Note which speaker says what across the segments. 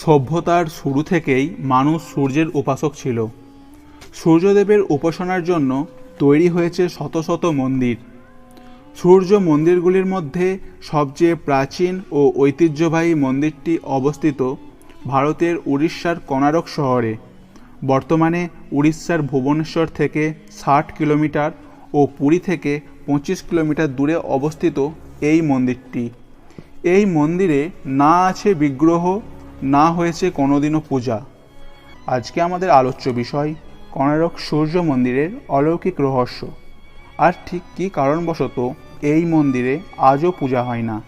Speaker 1: সভ্যতার শুরু থেকেই মানুষ সূর্যের উপাসক ছিল। সূর্যদেবের উপাসনার জন্য তৈরি হয়েছে শত শত মন্দির। সূর্য মন্দিরগুলির মধ্যে সবচেয়ে প্রাচীন ও ঐতিহ্যবাহী মন্দিরটি অবস্থিত ভারতের উড়িষ্যার কোনারক শহরে। বর্তমানে উড়িষ্যার ভুবনেশ্বর থেকে ষাট কিলোমিটার ও পুরী থেকে পঁচিশ কিলোমিটার দূরে অবস্থিত এই মন্দিরটি। এই মন্দিরে না আছে বিগ্রহ না হয়েছে কোনোদিনও পূজা। আজকে আমাদের আলোচ্য বিষয় কোনারক সূর্য মন্দিরের অলৌকিক রহস্য। আর ঠিক কী কারণবশত এই মন্দিরে আজও পূজা হয় না?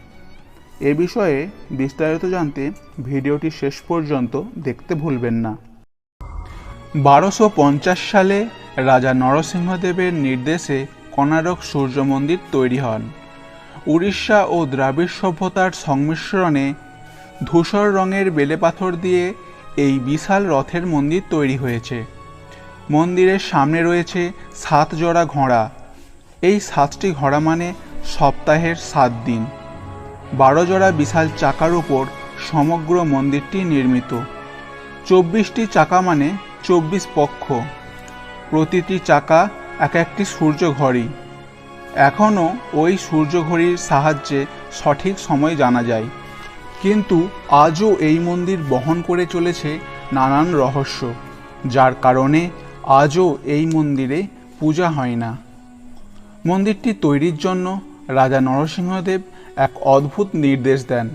Speaker 1: এ বিষয়ে বিস্তারিত জানতে ভিডিওটি শেষ পর্যন্ত দেখতে ভুলবেন না। বারোশো পঞ্চাশ সালে রাজা নরসিংহদেবের নির্দেশে কোনারক সূর্য মন্দির তৈরি হন। উড়িষ্যা ও দ্রাবিড় সভ্যতার সংমিশ্রণে ধূসর রঙের বেলেপাথর দিয়ে এই বিশাল রথের মন্দির তৈরি হয়েছে। মন্দিরের সামনে রয়েছে সাত জোড়া ঘোড়া। এই সাতটি ঘোড়া মানে সপ্তাহের সাত দিন। বারো জোড়া বিশাল চাকার উপর সমগ্র মন্দিরটি নির্মিত। চব্বিশটি চাকা মানে চব্বিশ পক্ষ। প্রতিটি চাকা এক একটি সূর্য ঘড়ি। এখনও ওই সূর্য ঘড়ির সাহায্যে সঠিক সময় জানা যায়। কিন্তু আজও এই মন্দির বহন করে চলেছে নানান রহস্য, যার কারণে আজও এই মন্দিরে পূজা হয় না। মন্দিরটি তৈরির জন্য রাজা নরসিংহদেব এক অদ্ভুত নির্দেশ দেন।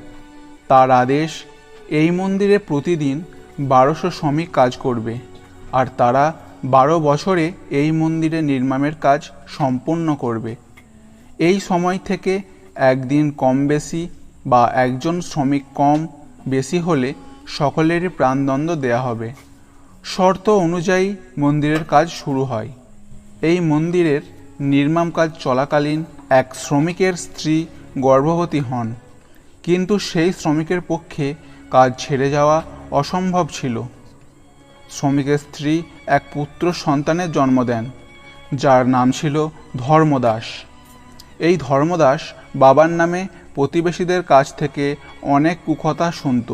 Speaker 1: তার আদেশ, এই মন্দিরে প্রতিদিন বারোশো শ্রমিক কাজ করবে, আর তারা বারো বছরে এই মন্দিরে নির্মাণের কাজ সম্পূর্ণ করবে। এই সময় থেকে একদিন কম বেশি বা একজন শ্রমিক কম, বেশি হলে সকলেরই প্রাণদণ্ড দেয়া হবে। শর্ত অনুযায়ী মন্দিরের কাজ শুরু হয়। এই মন্দিরের নির্মাণ কাজ চলাকালীন এক শ্রমিকের স্ত্রী গর্ভবতী হন। কিন্তু সেই শ্রমিকের পক্ষে কাজ ছেড়ে যাওয়া অসম্ভব ছিল। শ্রমিকের স্ত্রী এক পুত্র সন্তানের জন্ম দেন, যার নাম ছিল ধর্মদাস। এই ধর্মদাস বাবার নামে প্রতিবেশীদের কাছ থেকে অনেক কুকথা শুনত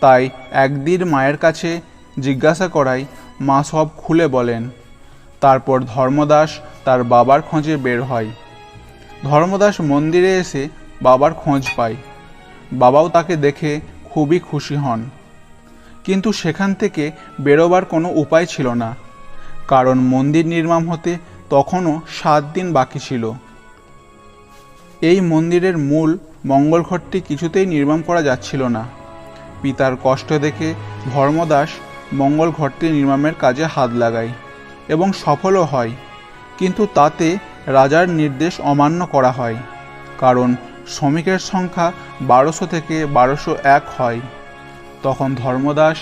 Speaker 1: তাই একদিন মায়ের কাছে জিজ্ঞাসা করায়, মা সব খুলে বলেন। তারপর ধর্মদাস তার বাবার খোঁজে বের হয়। ধর্মদাস মন্দিরে এসে বাবার খোঁজ পায়। বাবাও তাকে দেখে খুবই খুশি হন। কিন্তু সেখান থেকে বেরোবার কোনো উপায় ছিল না, কারণ মন্দির নির্মাণ হতে তখনও সাত দিন বাকি ছিল। এই মন্দিরের মূল মঙ্গল ঘরটি কিছুতেই নির্মাণ করা যাচ্ছিল না। পিতার কষ্ট দেখে ধর্মদাস মঙ্গল ঘরটি নির্মাণের কাজে হাত লাগায় এবং সফলও হয়, কিন্তু তাতে রাজার নির্দেশ অমান্য করা হয়, কারণ শ্রমিকের সংখ্যা বারোশো থেকে বারোশো এক হয়। তখন ধর্মদাস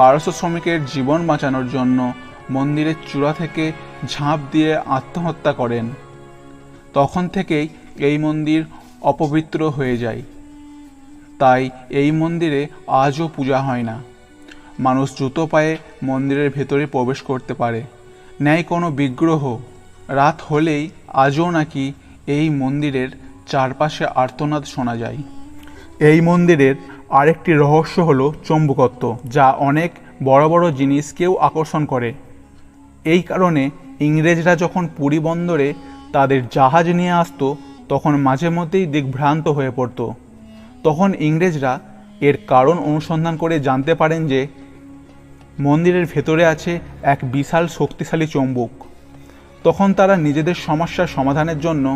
Speaker 1: বারোশো শ্রমিকের জীবন বাঁচানোর জন্য মন্দিরের চূড়া থেকে ঝাঁপ দিয়ে আত্মহত্যা করেন। তখন থেকেই এই মন্দির অপবিত্র হয়ে যায়। তাই এই মন্দিরে আজও পূজা হয় না। মানুষ জুতো পায়ে মন্দিরের ভেতরে প্রবেশ করতে পারে। ন্যায় কোনো বিগ্রহ। রাত হলেই আজও নাকি এই মন্দিরের চারপাশে আর্তনাদ শোনা যায়। এই মন্দিরের আরেকটি রহস্য হল চম্বুকত্ব, যা অনেক বড় বড় জিনিসকেও আকর্ষণ করে। এই কারণে ইংরেজরা যখন পুরী বন্দরে তাদের জাহাজ নিয়ে আসতো তখন মাঝে মধ্যেই দিগ্ভ্রান্ত হয়ে পড়তো। তখন ইংরেজরা এর কারণ অনুসন্ধান করে জানতে পারেন যে, মন্দিরের ভেতরে আছে এক বিশাল শক্তিশালী চম্বুক। তখন তারা নিজেদের সমস্যার সমাধানের জন্য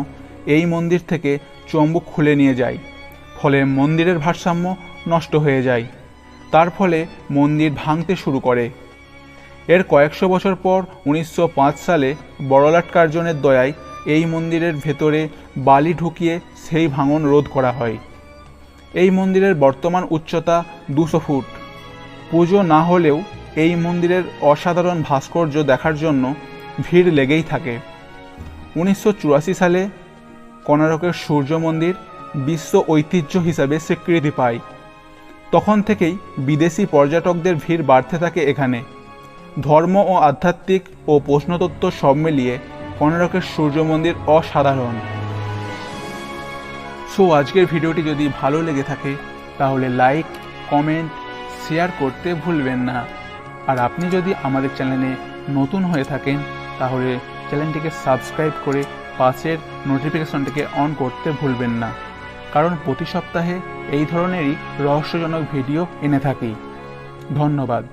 Speaker 1: এই মন্দির থেকে চম্বুক খুলে নিয়ে যায়, ফলে মন্দিরের ভারসাম্য নষ্ট হয়ে যায়। তার ফলে মন্দির ভাঙতে শুরু করে। এর কয়েকশো বছর পর উনিশশো পাঁচ সালে বড়লাট কার্জনের দয়ায় এই মন্দিরের ভেতরে বালি ঢুকিয়ে সেই ভাঙন রোধ করা হয়। এই মন্দিরের বর্তমান উচ্চতা দুশো ফুট। পুজো না হলেও এই মন্দিরের অসাধারণ ভাস্কর্য দেখার জন্য ভিড় লেগেই থাকে। উনিশশো চুরাশি সালে কোনারকের সূর্য মন্দির বিশ্ব ঐতিহ্য হিসাবে স্বীকৃতি পায়। তখন থেকেই বিদেশি পর্যটকদের ভিড় বাড়তে থাকে এখানে। ধর্ম ও আধ্যাত্মিক ও প্রশ্নতত্ত্ব সব মিলিয়ে কোনারকের সূর্য মন্দির অসাধারণ। সো আজকের ভিডিওটি যদি ভালো লেগে থাকে, তাহলে লাইক কমেন্ট শেয়ার করতে ভুলবেন না। আর আপনি যদি আমাদের চ্যানেলে নতুন হয়ে থাকেন, তাহলে চ্যানেলটিকে সাবস্ক্রাইব করে পাশের নোটিফিকেশনটিকে অন করতে ভুলবেন না। কারণ প্রতি সপ্তাহে এই ধরনেরই রহস্যজনক ভিডিও এনে থাকি। ধন্যবাদ।